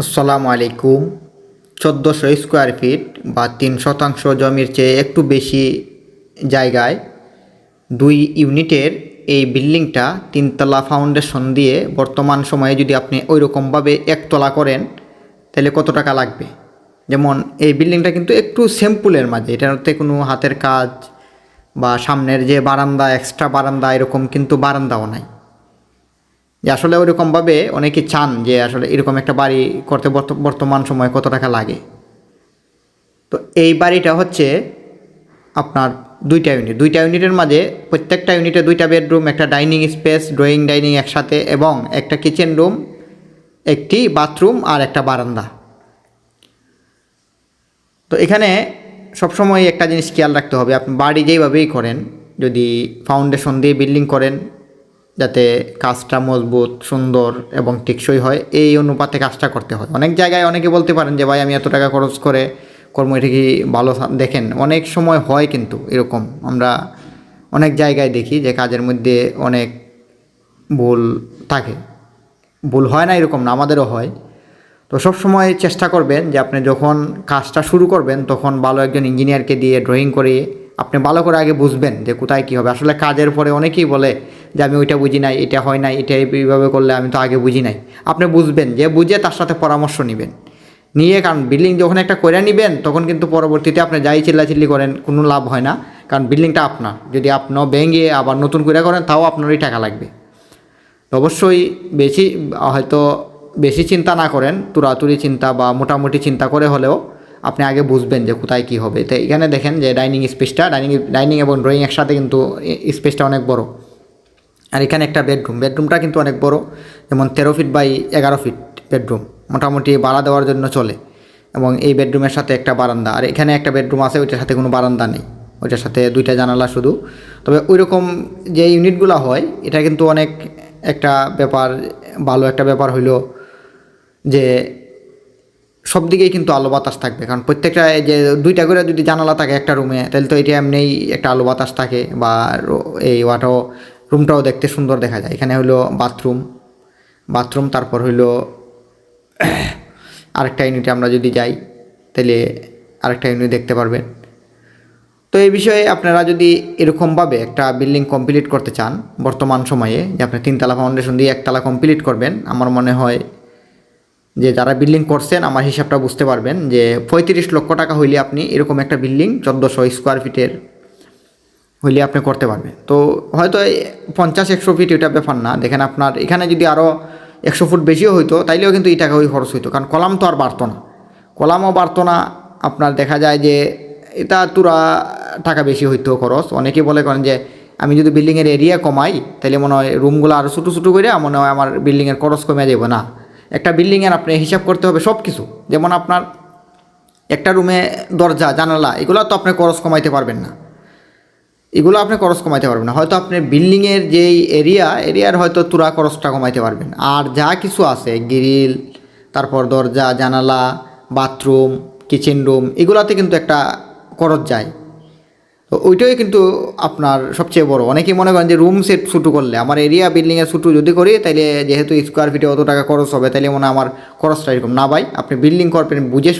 আসসালামু আলাইকুম। চোদ্দোশো স্কোয়ার ফিট বা তিন শতাংশ জমির চেয়ে একটু বেশি জায়গায় দুই ইউনিটের এই বিল্ডিংটা তিনতলা ফাউন্ডেশন দিয়ে বর্তমান সময়ে যদি আপনি ওই রকমভাবে একতলা করেন, তাহলে কত টাকা লাগবে? যেমন এই বিল্ডিংটা কিন্তু একটু সিম্পলের মাঝে, এটাতে কোনো হাতের কাজ বা সামনের যে বারান্দা, এক্সট্রা বারান্দা, এরকম কিন্তু বারান্দাও নাই। যে আসলে ওইরকমভাবে অনেকে চান যে আসলে এরকম একটা বাড়ি করতে বর্ত- বর্তমান সময়ে কত টাকা লাগে। তো এই বাড়িটা হচ্ছে আপনার দুইটা ইউনিট দুইটা ইউনিটের মাঝে প্রত্যেকটা ইউনিটে দুইটা বেডরুম একটা ডাইনিং স্পেস ড্রয়িং ডাইনিং একসাথে এবং একটা কিচেন রুম একটি বাথরুম আর একটা বারান্দা। তো এখানে সবসময় একটা জিনিস খেয়াল রাখতে হবে। আপনি বাড়ি যেইভাবেই করেন, যদি ফাউন্ডেশন দিয়ে বিল্ডিং করেন যাতে কাজটা মজবুত, সুন্দর এবং টেকসই হয়, এই অনুপাতে কাজটা করতে হয়। অনেক জায়গায় অনেকে বলতে পারেন যে, ভাই, আমি এত টাকা খরচ করে কর্ম, এটা কি ভালো দেখেন, অনেক সময় হয় কিন্তু এরকম। আমরা অনেক জায়গায় দেখি যে, কাজের মধ্যে অনেক ভুল থাকে। ভুল হয় না এরকম না, আমাদেরও হয়। তো সব সময় চেষ্টা করবেন যে, আপনি যখন কাজটা শুরু করবেন, তখন ভালো একজন ইঞ্জিনিয়ারকে দিয়ে ড্রয়িং করিয়ে আপনি ভালো করে আগে বুঝবেন যে, কোথায় কী হবে। আসলে কাজের পরে অনেকেই বলে যে আমি ওইটা বুঝি নাই, এটা হয় নাই, এটা এইভাবে করলে আমি তো আগে বুঝি নাই। আপনি বুঝবেন, যে বুঝে তার সাথে পরামর্শ নেবেন। নিয়ে, কারণ বিল্ডিং যখন একটা করে নেবেন, তখন কিন্তু পরবর্তীতে আপনি যাই চিল্লাচিল্লি করেন, কোনো লাভ হয় না। কারণ বিল্ডিংটা আপনার। যদি আপনার ভেঙে আবার নতুন করে করেন, তাও আপনারই টাকা লাগবে। অবশ্যই বেশি, হয়তো বেশি চিন্তা না করেন তুরাতুরি চিন্তা বা মোটামুটি চিন্তা করে হলেও আপনি আগে বুঝবেন যে কোথায় কী হবে। তো এখানে দেখেন যে ডাইনিং স্পেসটা ডাইনিং ডাইনিং এবং ড্রয়িং একসাথে কিন্তু স্পেসটা অনেক বড়। আর এখানে একটা বেডরুম বেডরুমটা কিন্তু অনেক বড়, যেমন তেরো ফিট বাই এগারো ফিট বেডরুম মোটামুটি বাড়া দেওয়ার জন্য চলে। এবং এই বেডরুমের সাথে একটা বারান্দা। আর এখানে একটা বেডরুম আছে, ওইটার সাথে কোনো বারান্দা নেই। ওইটার সাথে দুইটা জানালা শুধু। তবে ওই রকম যে ইউনিটগুলো হয়, এটা কিন্তু অনেক একটা ব্যাপার, ভালো একটা ব্যাপার হইল যে সব দিকেই কিন্তু আলো বাতাস থাকবে। কারণ প্রত্যেকটা যে দুইটা করে যদি জানালা থাকে একটা রুমে তাহলে তো এটা এমনিই একটা আলো বাতাস থাকে বা এই ওয়াটাও রুমটাও দেখতে সুন্দর দেখা যায়। এখানে হলো বাথরুম। বাথরুম, তারপর হইল আরেকটা ইউনিটে আমরা যদি যাই, তাহলে আরেকটা ইউনিট দেখতে পারবেন। তো এই বিষয়ে আপনারা যদি এরকমভাবে একটা বিল্ডিং কমপ্লিট করতে চান, বর্তমান সময়ে, যে আপনি তিনতলা ফাউন্ডেশন দিয়ে একতলা কমপ্লিট করবেন, আমার মনে হয় যে যারা বিল্ডিং করছেন, আমার হিসাবটা বুঝতে পারবেন যে পঁয়ত্রিশ লক্ষ টাকা হইলে আপনি এরকম একটা বিল্ডিং চোদ্দোশো স্কোয়ার ফিটের হইলে আপনি করতে পারবেন। তো হয়তো পঞ্চাশ, একশো ফিট এটা ব্যাপার না। দেখেন আপনার এখানে যদি আরও একশো ফুট বেশিও হইতো, তাইলেও কিন্তু এই টাকা ওই খরচ হইতো। কারণ কলাম তো আর বাড়তো না। কলামও বাড়তো না। আপনার দেখা যায় যে এটা তুরা টাকা বেশি হইতো খরচ। অনেকে বলে করেন যে, আমি যদি বিল্ডিংয়ের এরিয়া কমাই তাহলে মনে হয় রুমগুলো আরও ছোটো ছোটো করে মনে হয় আমার বিল্ডিংয়ের খরচ কমে যাবে না। একটা বিল্ডিংয়ের আপনি হিসাব করতে হবে সব কিছু যেমন আপনার একটা রুমে দরজা, জানালা, এগুলো তো আপনি খরচ কমাইতে পারবেন না। এগুলো আপনি খরচ কমাইতে পারবেন না। হয়তো আপনি বিল্ডিংয়ের যেই এরিয়া এরিয়ার হয়তো তুরা খরচটা কমাইতে পারবেন। আর যা কিছু আছে গ্রিল তারপর দরজা, জানালা বাথরুম কিচেন রুম এগুলাতে কিন্তু একটা খরচ যায়। তো ওইটাই কিন্তু আপনার সবচেয়ে বড়। অনেকেই মনে করেন যে রুম সেট ছোটো করলে, আমার এরিয়া বিল্ডিংয়ের ছোটো যদি করি তাহলে যেহেতু স্কোয়ার ফিটে অত টাকা খরচ হবে তাহলে মনে আমার খরচটা এরকম। না ভাই, আপনি বিল্ডিং করবেন, বুঝে